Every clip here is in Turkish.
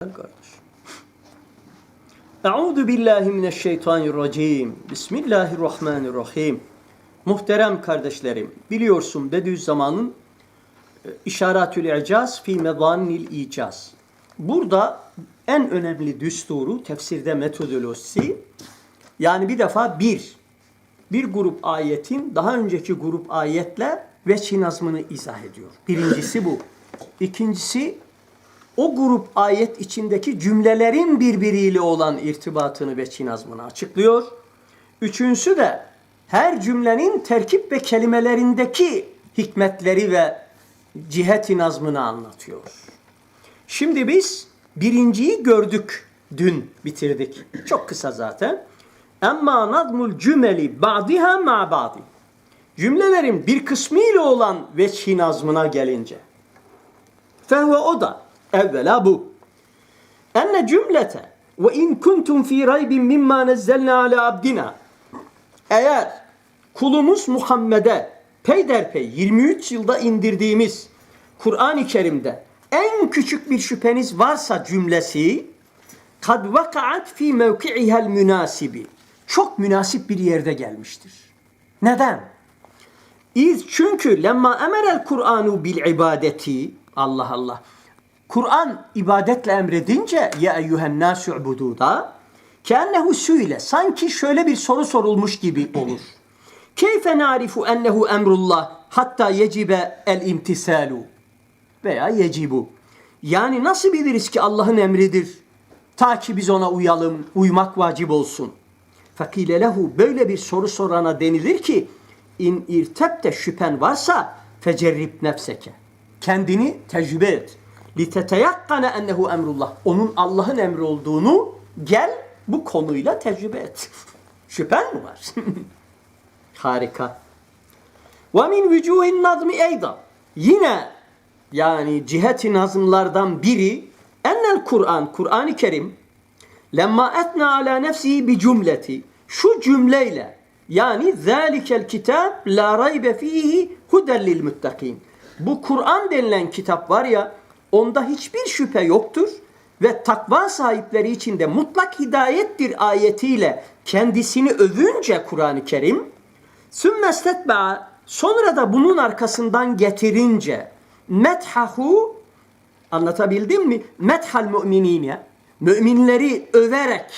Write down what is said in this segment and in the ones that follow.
kardeş. Euzu billahi mineşşeytanirracim. Bismillahirrahmanirrahim. Muhterem kardeşlerim, biliyorsun Bediüzzaman'ın e, İşaretül İcaz fi Medanil İcaz. Burada en önemli düsturu, tefsirde metodolojisi, yani bir defa bir, bir grup ayetin daha önceki grup ayetle veçhi nazmını izah ediyor. Birincisi bu. İkincisi o grup ayet içindeki cümlelerin birbiriyle olan irtibatını ve çinazmını açıklıyor. Üçüncüsü de her cümlenin terkip ve kelimelerindeki hikmetleri ve ciheti nazmını anlatıyor. Şimdi biz birinciyi gördük. Dün bitirdik. Çok kısa zaten. Emma nadmul cümeli ba'diha ma ba'di. Cümlelerin bir kısmı ile olan veçhi nazmına gelince. Fehve o da evvela bu. Enne cümlete ve in kuntum fi raybin mimma nezzelna ala abdina. Eğer kulumuz Muhammed'e peyderpey 23 yılda indirdiğimiz Kur'an-ı Kerim'de en küçük bir şüpheniz varsa cümlesi kad vakaat fi mevki'ihel münasibi. Çok münasip bir yerde gelmiştir. Neden? İz çünkü lemma emerel Kur'anu bil ibadeti Allah Allah. Kur'an ibadetle emredince ya eyyühen nasu ubududa kennehu süyle sanki şöyle bir soru sorulmuş gibi olur. Keyfe narifu ennehu emrullah hatta yecibe el imtisalu veya yecibu. Yani nasıl biliriz ki Allah'ın emridir ta ki biz ona uyalım, uymak vacip olsun. Fakile lehu böyle bir soru sorana denilir ki in irtebte şüphen varsa fecerrib nefseke. Kendini tecrübe et. Liteteyakkane ennehu emrullah. Onun Allah'ın emri olduğunu gel bu konuyla tecrübe et. Şüphen mi var? Harika. Min vücuhin nazmi eyda. Yine yani ciheti nazımlardan biri ennel Kur'an, Kur'an-ı Kerim lemma etna ala nefsihi bi cümleti şu cümleyle yani zalikel kitap la raybe fihi huden lil. Bu Kur'an denilen kitap var ya onda hiçbir şüphe yoktur ve takva sahipleri için de mutlak hidayettir ayetiyle kendisini övünce Kur'an-ı Kerim sümmestetbe'a sonra da bunun arkasından getirince methahu anlatabildim mi? Methal müminine müminleri överek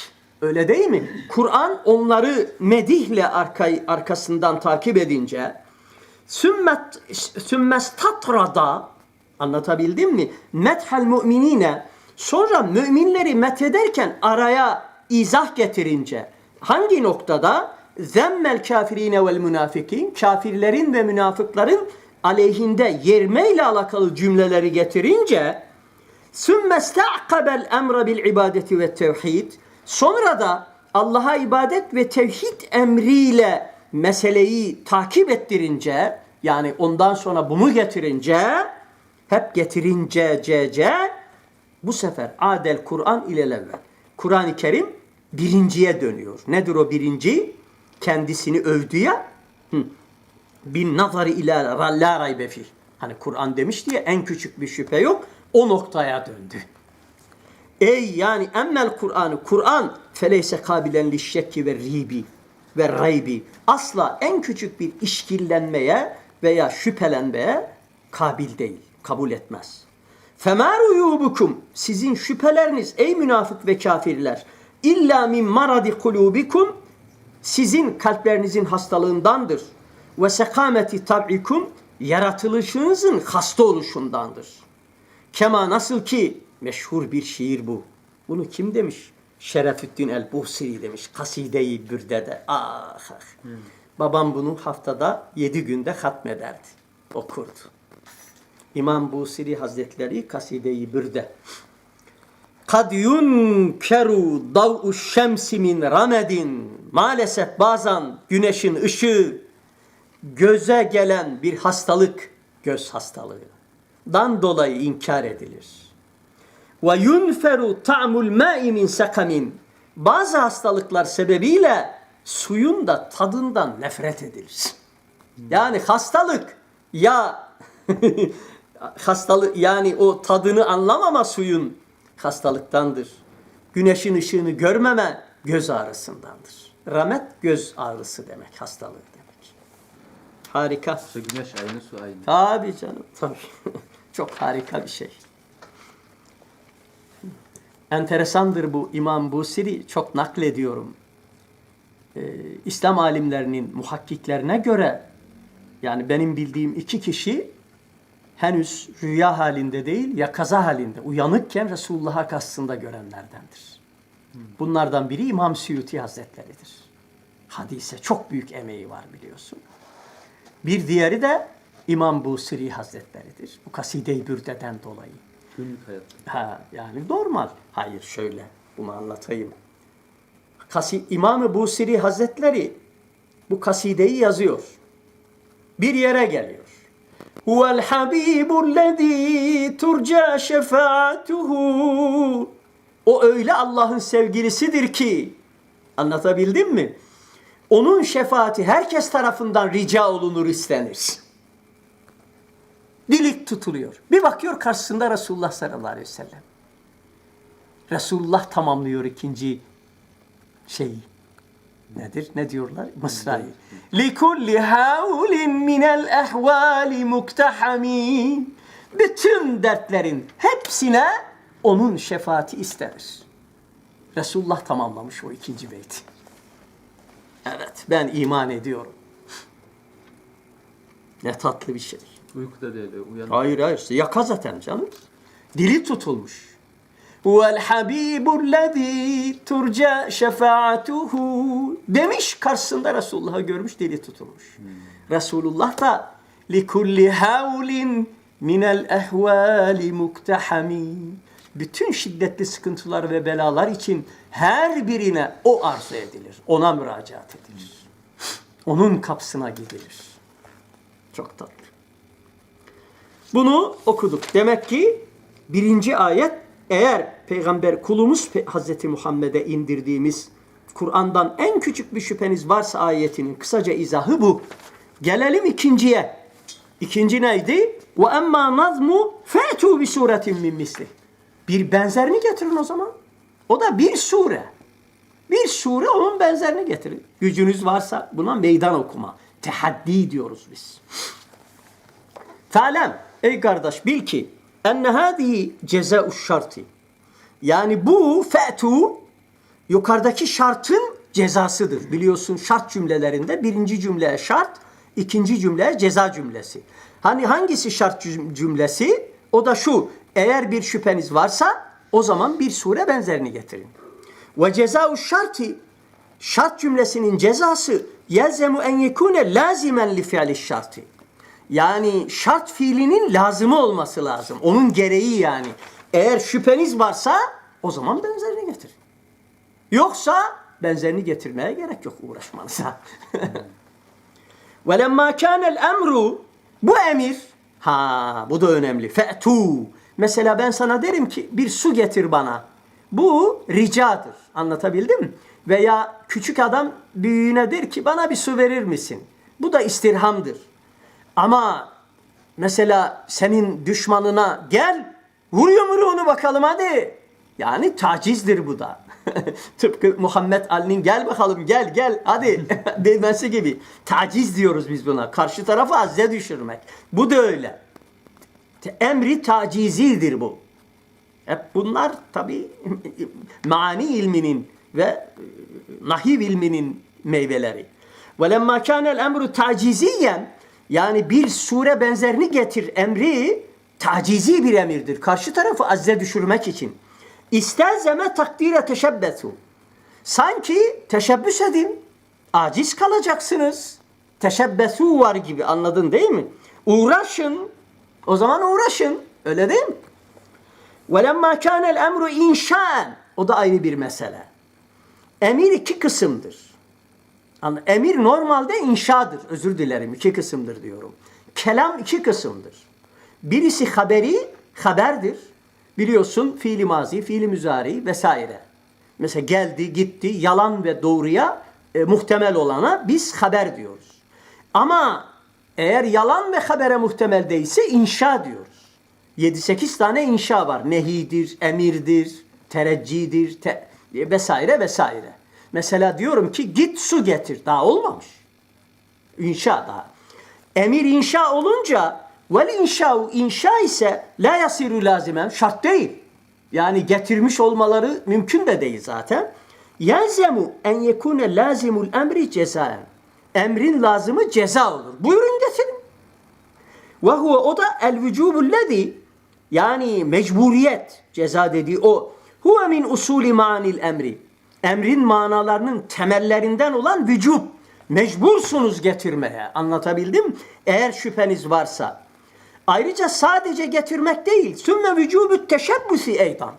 öyle değil mi? Kur'an onları medihle arkayı, arkasından takip edince sümmet sümmestatrada anlatabildim mi? Methal müminine sonra müminleri methederken araya izah getirince hangi noktada zemmel kafirine vel münafikin kafirlerin ve münafıkların aleyhinde yermeyle alakalı cümleleri getirince sümme sta'kabel emre bil ibadeti ve tevhid sonra da Allah'a ibadet ve tevhid emriyle meseleyi takip ettirince yani ondan sonra bunu getirince hep getirince c c bu sefer adel Kur'an ile levvel. Kur'an-ı Kerim birinciye dönüyor. Nedir o birinci? Kendisini övdü ya. Hı. Bin nazari ila la raybe fih. Hani Kur'an demiş diye en küçük bir şüphe yok. O noktaya döndü. Ey yani emmel Kur'an'ı Kur'an feleyse kabilen li şekki ve ribi ve raybi. Asla en küçük bir işkillenmeye veya şüphelenmeye kabil değil. Kabul etmez. Femâ ruyubukum sizin şüpheleriniz ey münafık ve kafirler illa min maradi kulubikum sizin kalplerinizin hastalığındandır. Ve sekameti tab'ikum yaratılışınızın hasta oluşundandır. Kema nasıl ki meşhur bir şiir bu. Bunu kim demiş? Şerefüddin el-Buhsiri demiş. Kaside-i Bürde'de. Ah, ah. Babam bunu haftada yedi günde hatmederdi. Okurdu. İmam Busiri Hazretleri Kaside-i Bürde. Kad yunkeru dav'u şemsi min ramedin. Maalesef bazen güneşin ışığı göze gelen bir hastalık, göz hastalığından dolayı inkar edilir. Ve yunferu ta'mul ma'i min sakamin. Bazı hastalıklar sebebiyle suyun da tadından nefret edilir. Yani hastalık ya hastalık yani o tadını anlamama suyun hastalıktandır. Güneşin ışığını görmeme göz ağrısındandır. Ramet göz ağrısı demek, hastalığı demek. Harika. İşte güneş aynı su aynı. Tabii canım, tabii. Çok harika bir şey. Enteresandır bu İmam Busiri, çok naklediyorum. Ee, İslam alimlerinin, muhakkiklerine göre, yani benim bildiğim iki kişi henüz rüya halinde değil, ya kaza halinde, uyanıkken Resulullah'a kastında görenlerdendir. Bunlardan biri İmam Suyuti Hazretleri'dir. Hadise çok büyük emeği var biliyorsun. Bir diğeri de İmam Busiri Hazretleri'dir. Bu kaside-i bürdeden dolayı. Günlük hayat. Ha, yani normal. Hayır şöyle bunu anlatayım. Kasi, İmam-ı Busiri Hazretleri bu kasideyi yazıyor. Bir yere geliyor. Huvel habibullezî turca şefaatuhu. O öyle Allah'ın sevgilisidir ki anlatabildim mi? Onun şefaati herkes tarafından rica olunur istenir. Dilik tutuluyor. Bir bakıyor karşısında Resulullah sallallahu aleyhi ve sellem. Resulullah tamamlıyor ikinci şeyi. Nedir? Ne diyorlar? Mısra'yı. لِكُلِّ هَوْلٍ مِنَ الْاَحْوَالِ مُكْتَحَمِينَ Bütün dertlerin hepsine onun şefaati istenir. Resulullah tamamlamış o ikinci beyti. Evet, ben iman ediyorum. Ne tatlı bir şey. Uykuda değil, uyan. Hayır hayır. Yaka zaten canım. Dili tutulmuş. Vel habibullezî turca şefaatuhu demiş karşısında Resulullah'ı görmüş dili tutulmuş. Resulullah da likulli havlin minel ehvali muktahami bütün şiddetli sıkıntılar ve belalar için her birine o arzu edilir. Ona müracaat edilir. Onun kapısına gidilir. Çok tatlı. Bunu okuduk. Demek ki birinci ayet eğer peygamber kulumuz Hazreti Muhammed'e indirdiğimiz Kur'an'dan en küçük bir şüpheniz varsa ayetinin kısaca izahı bu. Gelelim ikinciye. İkinci neydi? Ve emma nazmu fe'tu bi suretin min misli. Bir benzerini getirin o zaman. O da bir sure. Bir sure onun benzerini getirin. Gücünüz varsa buna meydan okuma. Tehaddi diyoruz biz. Talem ey kardeş bil ki enne hadihi ceza'u şartı. Yani bu fe'tu yukarıdaki şartın cezasıdır. Biliyorsun şart cümlelerinde birinci cümleye şart, ikinci cümleye ceza cümlesi. Hani hangisi şart cüm- cümlesi? O da şu. Eğer bir şüpheniz varsa o zaman bir sure benzerini getirin. Ve ceza'u şartı şart cümlesinin cezası yelzemu en yekune lazimen li fi'li şartı Yani şart fiilinin lazımı olması lazım. Onun gereği yani. Eğer şüpheniz varsa o zaman benzerini getirin. Yoksa benzerini getirmeye gerek yok uğraşmanıza. وَلَمَّا كَانَ الْاَمْرُ Bu emir, ha bu da önemli. فَأْتُوا Mesela ben sana derim ki bir su getir bana. Bu ricadır. Anlatabildim mi? Veya küçük adam büyüğüne der ki bana bir su verir misin? Bu da istirhamdır. Ama mesela senin düşmanına gel vur yumruğunu bakalım hadi. Yani tacizdir bu da. Tıpkı Muhammed Ali'nin gel bakalım gel gel hadi demesi gibi. Taciz diyoruz biz buna. Karşı tarafı azze düşürmek. Bu da öyle. Te- Emri tacizidir bu. Hep bunlar tabi mani ilminin ve e, nahiv ilminin meyveleri. وَلَمَّا كَانَ الْاَمْرُ تَعْجِزِيًّا Yani bir sure benzerini getir emri tacizi bir emirdir. Karşı tarafı azze düşürmek için. İstelzeme takdire teşebbesu. Sanki teşebbüs edin. Aciz kalacaksınız. Teşebbesu var gibi anladın değil mi? Uğraşın. O zaman uğraşın. Öyle değil mi? وَلَمَّا كَانَ الْاَمْرُ اِنْشَاءً O da ayrı bir mesele. Emir iki kısımdır. Emir normalde inşadır. Özür dilerim iki kısımdır diyorum. Kelam iki kısımdır. Birisi haberi, haberdir. Biliyorsun fiili mazi, fiili müzari vesaire. Mesela geldi, gitti, yalan ve doğruya e, muhtemel olana biz haber diyoruz. Ama eğer yalan ve habere muhtemel değilse inşa diyoruz. 7-8 tane inşa var. Nehidir, emirdir, tereccidir te- vesaire vesaire. Mesela diyorum ki git su getir. Daha olmamış. İnşa daha. Emir inşa olunca vel inşa inşa ise la yasiru lazimen şart değil. Yani getirmiş olmaları mümkün de değil zaten. Yelzemu en yekune lazimul emri cezaen. Emrin lazımı ceza olur. Buyurun getirin. Ve huve o da el vücubullezi yani mecburiyet ceza dediği o. Huve min usuli manil emri. Emrin manalarının temellerinden olan vücub. Mecbursunuz getirmeye. Anlatabildim? Eğer şüpheniz varsa. Ayrıca sadece getirmek değil. Sümme vücubu teşebbüsi eydan.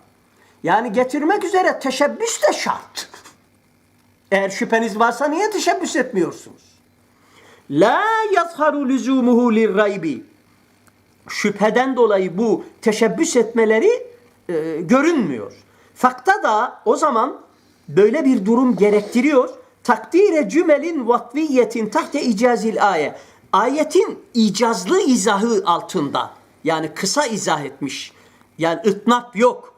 Yani getirmek üzere teşebbüs de şart. Eğer şüpheniz varsa niye teşebbüs etmiyorsunuz? La yazharu lüzumuhu lirraybi. Şüpheden dolayı bu teşebbüs etmeleri e, görünmüyor. Fakta da o zaman böyle bir durum gerektiriyor. Takdire cümelin vatviyetin tahte icazil aye. Ayetin icazlı izahı altında. Yani kısa izah etmiş. Yani ıtnap yok.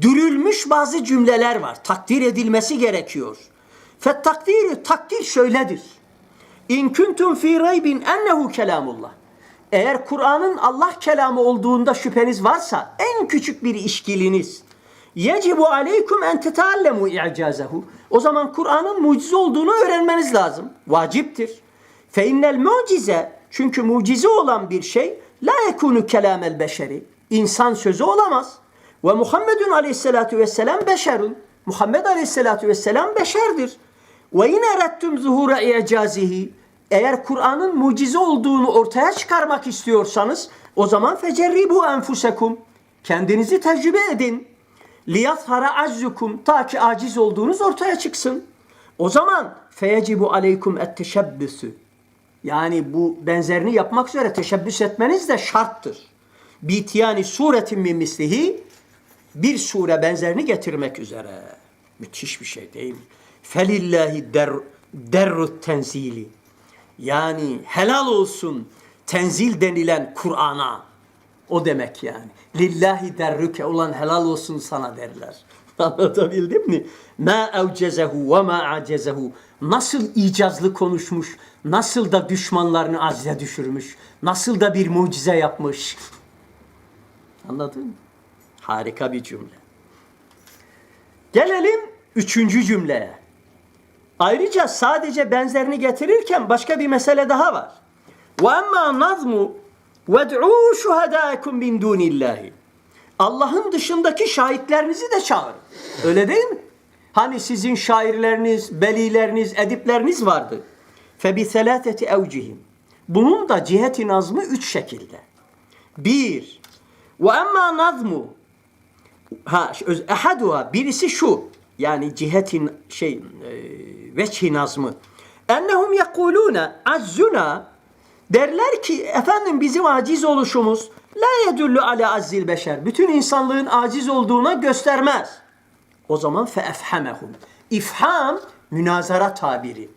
Dürülmüş bazı cümleler var. Takdir edilmesi gerekiyor. Fet takdiri takdir şöyledir. İn kuntum fi raybin ennehu kelamullah. Eğer Kur'an'ın Allah kelamı olduğunda şüpheniz varsa en küçük bir işkiliniz yecibu aleykum en teteallemu i'cazehu. O zaman Kur'an'ın mucize olduğunu öğrenmeniz lazım. Vaciptir. Fe innel mucize çünkü mucize olan bir şey la yekunu kelamel beşeri. İnsan sözü olamaz. Ve Muhammedun aleyhissalatu vesselam beşerun. Muhammed aleyhissalatu vesselam beşerdir. Ve yine erettum zuhura i'cazihi. Eğer Kur'an'ın mucize olduğunu ortaya çıkarmak istiyorsanız o zaman fecerribu enfusekum. Kendinizi tecrübe edin. Liyazhara azzukum ta ki aciz olduğunuz ortaya çıksın. O zaman feyecibu aleykum et teşebbüsü. Yani bu benzerini yapmak üzere teşebbüs etmeniz de şarttır. Bitiyani suretin min mislihi bir sure benzerini getirmek üzere. Müthiş bir şey değil mi? Felillahi der, derrut tenzili. Yani helal olsun tenzil denilen Kur'an'a. O demek yani. Lillahi derrüke olan helal olsun sana derler. Anlatabildim mi? Ma evcezehu ve ma acezehu. Nasıl icazlı konuşmuş, nasıl da düşmanlarını acize düşürmüş, nasıl da bir mucize yapmış. Anladın mı? Harika bir cümle. Gelelim üçüncü cümleye. Ayrıca sadece benzerini getirirken başka bir mesele daha var. Ve emma nazmu ved'u şuhadâkum min dunillahi. Allah'ın dışındaki şahitlerinizi de çağırın. Öyle değil mi? Hani sizin şairleriniz, belileriniz, edipleriniz vardı. Selâteti evcihim. Bunun da ciheti nazmı üç şekilde. Bir, ve emma nazmu ha öz- ehaduha birisi şu yani cihetin şey e, veçhi nazmı ennehum yekuluna azzuna derler ki efendim bizim aciz oluşumuz la yedullu ala azzil beşer bütün insanlığın aciz olduğuna göstermez o zaman fe efhamehum ifham münazara tabiri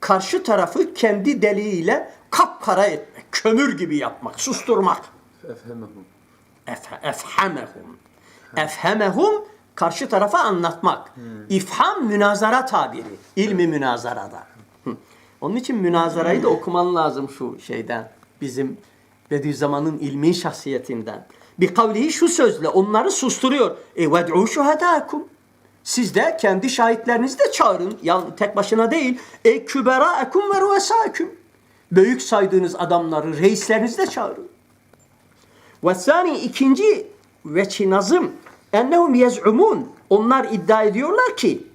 karşı tarafı kendi deliğiyle kapkara etmek kömür gibi yapmak susturmak Efhemehum. Ef- efhamehum. Efhamehum karşı tarafa anlatmak. İfham münazara tabiri. İlmi münazarada. Onun için münazarayı da okuman lazım şu şeyden. Bizim Bediüzzaman'ın ilmi şahsiyetinden. Bir kavlihi şu sözle onları susturuyor. E ved'u şuhadâkum. Siz de kendi şahitlerinizi de çağırın. Yani tek başına değil. E küberâekum ve ruvesâküm. Büyük saydığınız adamları, reislerinizi de çağırın. Ve sani ikinci veçi nazım ennehum yez'umun onlar iddia ediyorlar ki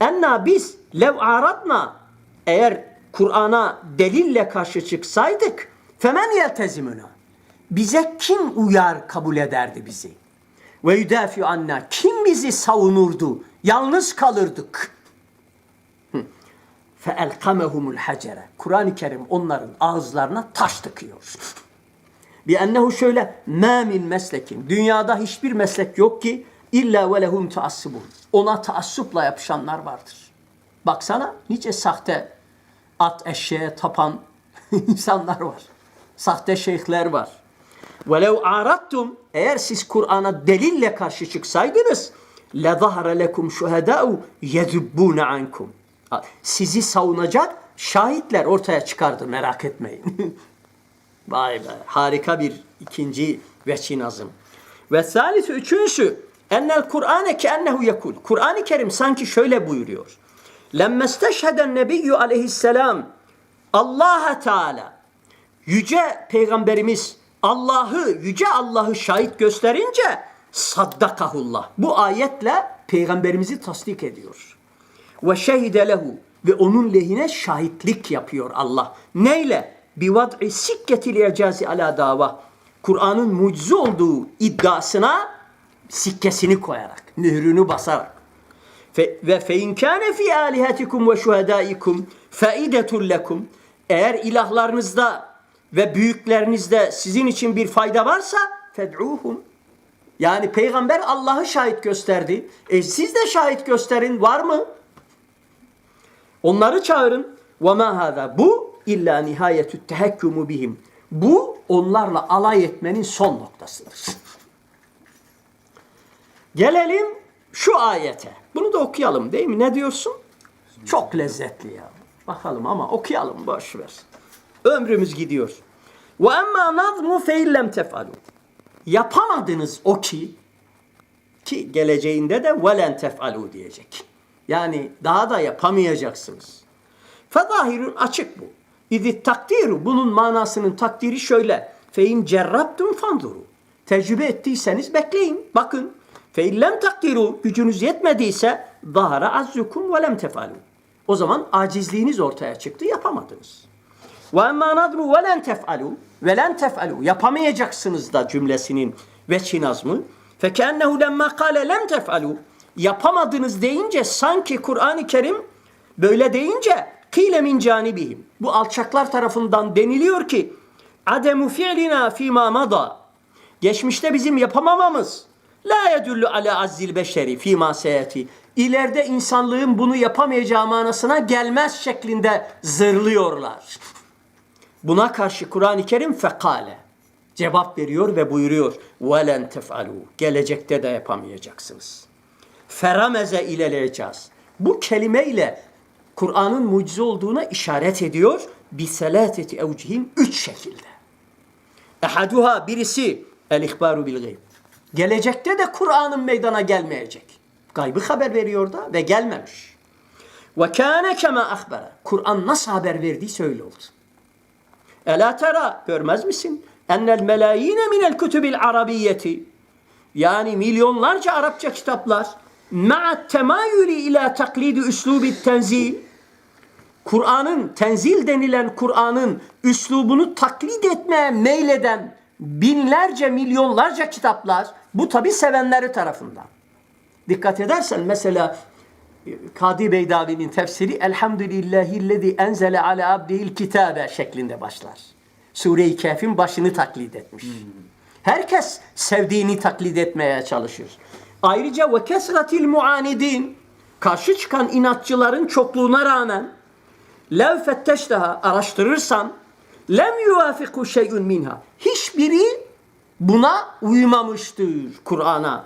enna biz lev aradna eğer Kur'an'a delille karşı çıksaydık femen yeltezimuna bize kim uyar kabul ederdi bizi? ve yudafi anna kim bizi savunurdu? Yalnız kalırdık. Fe elkamehumul hacere Kur'an-ı Kerim onların ağızlarına taş tıkıyor. Bi ennehu şöyle ma min meslekin. Dünyada hiçbir meslek yok ki illa ve lehum taassubun. Ona taassupla yapışanlar vardır. Baksana nice sahte at eşeğe tapan insanlar var. Sahte şeyhler var. Velev arattum eğer siz Kur'an'a delille karşı çıksaydınız le zahre lekum şuhedâ'u yedubbûne ankum. Sizi savunacak şahitler ortaya çıkardı merak etmeyin. Vay be harika bir ikinci veçin azım. Ve salisi üçüncüsü ennel Kur'ane ki ennehu yekul. Kur'an-ı Kerim sanki şöyle buyuruyor. Lemme steşheden nebiyyü aleyhisselam Allah Teala yüce peygamberimiz Allah'ı yüce Allah'ı şahit gösterince saddakahullah. Bu ayetle peygamberimizi tasdik ediyor. Ve şehide lehu ve onun lehine şahitlik yapıyor Allah. Neyle? Bi vad'i sikketil icazi ala dava. Kur'an'ın mucize olduğu iddiasına sikkesini koyarak, mührünü basarak. Ve fe in kâne fi alihatikum ve şuhedâikum faidetul lekum. Eğer ilahlarınızda ve büyüklerinizde sizin için bir fayda varsa fed'uhum. Yani peygamber Allah'ı şahit gösterdi. E siz de şahit gösterin var mı? Onları çağırın. Ve ma hâzâ. Bu illa nihayetü tehekkümü bihim. Bu onlarla alay etmenin son noktasıdır. Gelelim şu ayete. Bunu da okuyalım değil mi? Ne diyorsun? Çok lezzetli ya. Bakalım ama okuyalım boş ver. Ömrümüz gidiyor. Ve emma nazmu fe illem tefalu. Yapamadınız o ki ki geleceğinde de velen tef'alu diyecek. Yani daha da yapamayacaksınız. Fezahirun açık bu. İzi takdiru bunun manasının takdiri şöyle. Fe in cerrabtum fanduru. Tecrübe ettiyseniz bekleyin. Bakın. Fe illem takdiru gücünüz yetmediyse zahara azzukum ve lem tefalu. O zaman acizliğiniz ortaya çıktı yapamadınız. Ve emmâ nadru ve len tef'alû ve len tef'alû yapamayacaksınız da cümlesinin veçhi nazmı. Fekennehu lemma kâle lem tef'alû yapamadınız deyince sanki Kur'an-ı Kerim böyle deyince kîle min canibihim. Bu alçaklar tarafından deniliyor ki ademu fi'lina fîmâ mada geçmişte bizim yapamamamız la yedullu ala azzil beşeri fîmâ seyeti ileride insanlığın bunu yapamayacağı manasına gelmez şeklinde zırlıyorlar. Buna karşı Kur'an-ı Kerim fekale cevap veriyor ve buyuruyor. وَلَنْ تَفْعَلُوا Gelecekte de yapamayacaksınız. Ferameze ileleyeceğiz. Bu kelimeyle Kur'an'ın mucize olduğuna işaret ediyor. Biselateti evcihim üç şekilde. Ehaduha birisi el ihbaru bil gayb. Gelecekte de Kur'an'ın meydana gelmeyecek. Gaybı haber veriyor da ve gelmemiş. Ve kâne kema ahbara. Kur'an nasıl haber verdiyse öyle oldu. Ela tera görmez misin? Ennel melayine minel kütübil arabiyyeti yani milyonlarca Arapça kitaplar ma'at temayülü ila taklidi üslubi tenzil Kur'an'ın tenzil denilen Kur'an'ın üslubunu taklit etmeye meyleden binlerce milyonlarca kitaplar bu tabi sevenleri tarafından. Dikkat edersen mesela Kadi Beydavi'nin tefsiri Elhamdülillahillezî enzele ala abdihil kitabe şeklinde başlar. Sure-i Kehf'in başını taklit etmiş. Herkes sevdiğini taklit etmeye çalışır. Ayrıca ve kesratil muanidin karşı çıkan inatçıların çokluğuna rağmen lev fetteşteha araştırırsan lem yuvafiku şey'un minha hiçbiri buna uymamıştır Kur'an'a.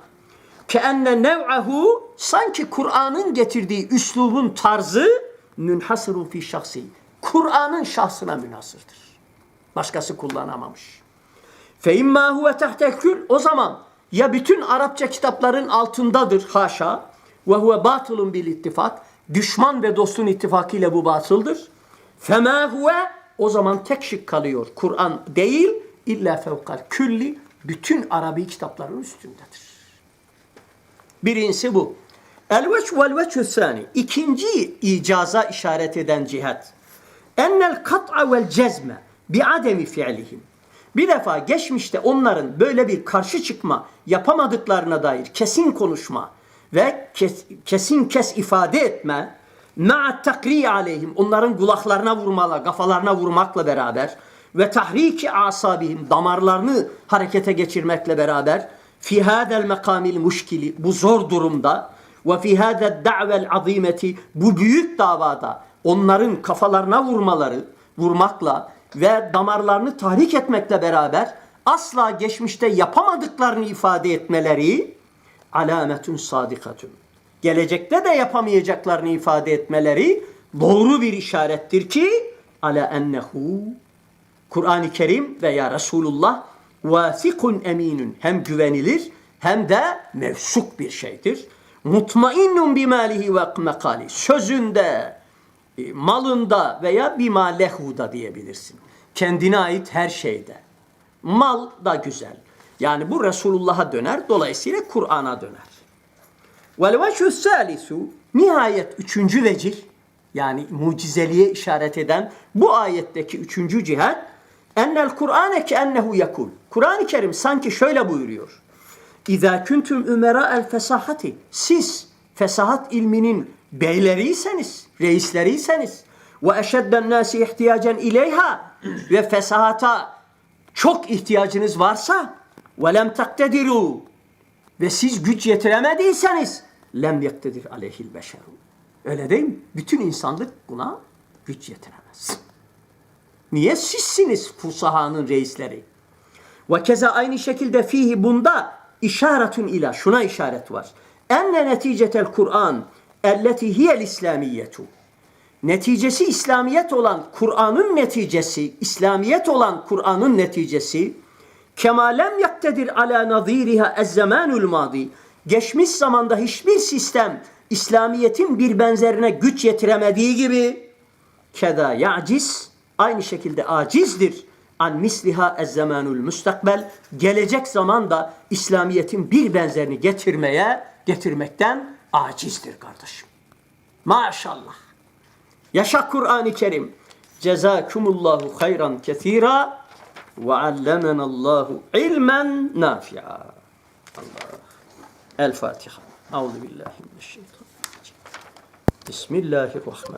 Keenne nev'ahu sanki Kur'an'ın getirdiği üslubun tarzı münhasırun fi şahsi. Kur'an'ın şahsına münhasırdır. Başkası kullanamamış. Fe imma huve tehtekül o zaman ya bütün Arapça kitapların altındadır haşa ve huve batılun bil ittifak düşman ve dostun ittifakıyla bu batıldır. Fema huve o zaman tek şık kalıyor. Kur'an değil illa fevkal külli bütün Arabi kitapların üstündedir. Birincisi bu. El-veç vel-veçhü sani. İkinci icaza işaret eden cihat. Ennel kat'a vel cezme bi ademi fi'lihim. Bir defa geçmişte onların böyle bir karşı çıkma yapamadıklarına dair kesin konuşma ve kes, kesin kes ifade etme ma'a takri aleyhim onların kulaklarına vurmalar, kafalarına vurmakla beraber ve tahriki asabihim damarlarını harekete geçirmekle beraber fi hadel mekamil muşkili bu zor durumda ve fi hadel da'vel azimeti bu büyük davada onların kafalarına vurmaları vurmakla ve damarlarını tahrik etmekle beraber asla geçmişte yapamadıklarını ifade etmeleri alametun sadikatun. Gelecekte de yapamayacaklarını ifade etmeleri doğru bir işarettir ki ala ennehu Kur'an-ı Kerim veya Resulullah vasikun eminun hem güvenilir hem de mevsuk bir şeydir. Mutmainnun bimalihi ve mekali sözünde, e, malında veya bima lehuda diyebilirsin. Kendine ait her şeyde. Mal da güzel. Yani bu Resulullah'a döner, dolayısıyla Kur'an'a döner. Vel veçhü salisu nihayet üçüncü vecih yani mucizeliğe işaret eden bu ayetteki üçüncü cihet ennel Kur'ane ki ennehu yakul. Kur'an-ı Kerim sanki şöyle buyuruyor. İza kuntum ümera el fesahati. Siz fesahat ilminin beyleriyseniz, reisleriyseniz ve eşedden nasi ihtiyacen ileyha ve fesahata çok ihtiyacınız varsa ve lem taktediru ve siz güç yetiremediyseniz lem yektedir aleyhil beşeru. Öyle değil mi? Bütün insanlık buna güç yetiremez. Niye? Sizsiniz fusahanın reisleri. Ve keza aynı şekilde fihi bunda işaretun ila şuna işaret var. Enne neticetel Kur'an elleti hiyel İslamiyetu. Neticesi İslamiyet olan Kur'an'ın neticesi, İslamiyet olan Kur'an'ın neticesi kema lem yaktedir ala naziriha ez zamanul madi. Geçmiş zamanda hiçbir sistem İslamiyetin bir benzerine güç yetiremediği gibi keda ya'ciz aynı şekilde acizdir an misliha ez zamanul mustakbel gelecek zamanda İslamiyetin bir benzerini getirmeye getirmekten acizdir kardeşim. Maşallah. Yaşa Kur'an-ı Kerim. Cezakumullahu hayran kesira ve allemenallahu ilmen nafi'a. Allah. El Fatiha. Euzu billahi mineşşeytanirracim. Bismillahirrahmanirrahim.